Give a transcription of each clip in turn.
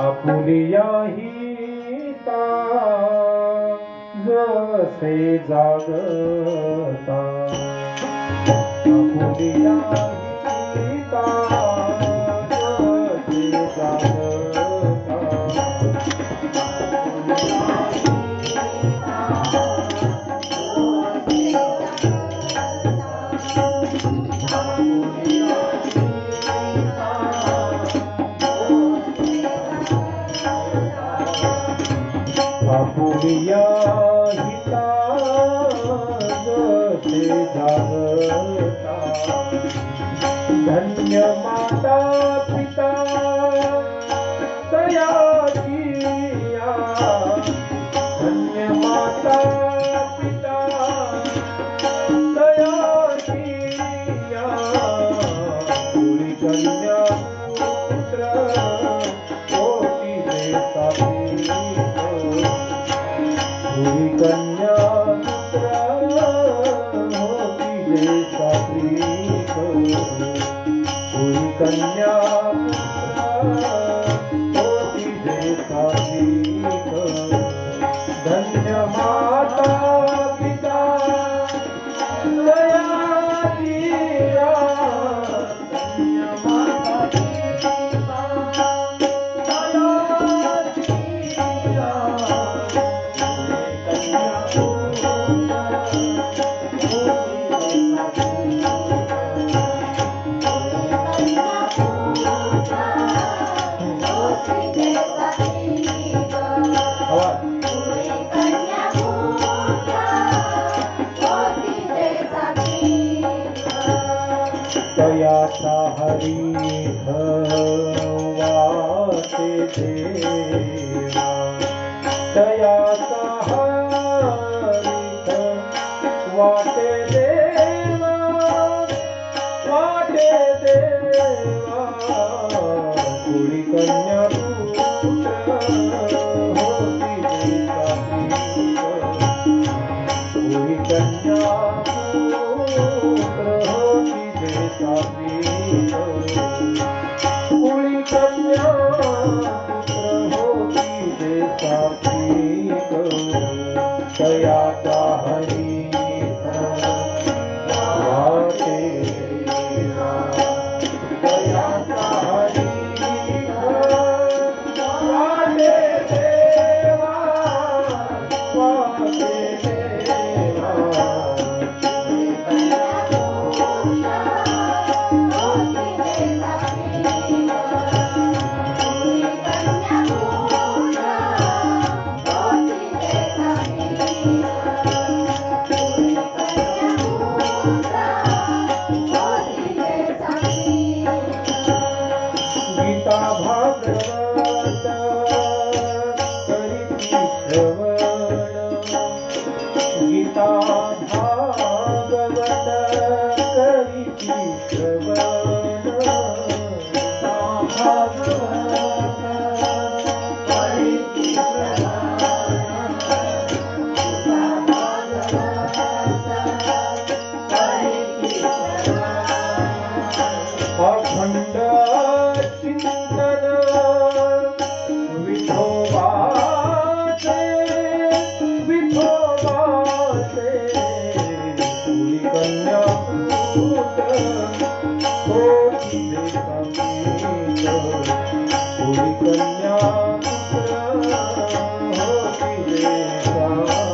Apulia हिता जसे जागता. आपुलिया हिता धन्य volta. हरि वा Bye. Keep the world. Don't have. कन्या होती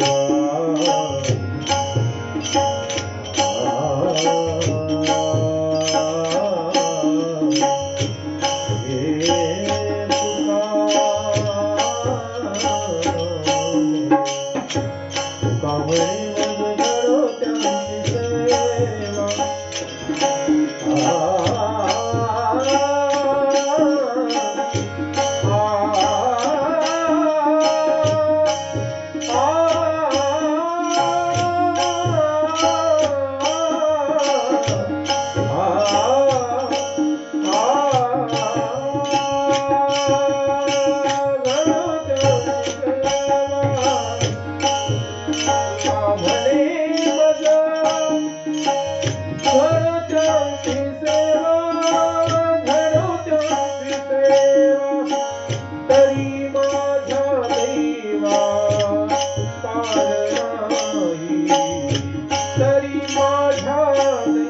शिवा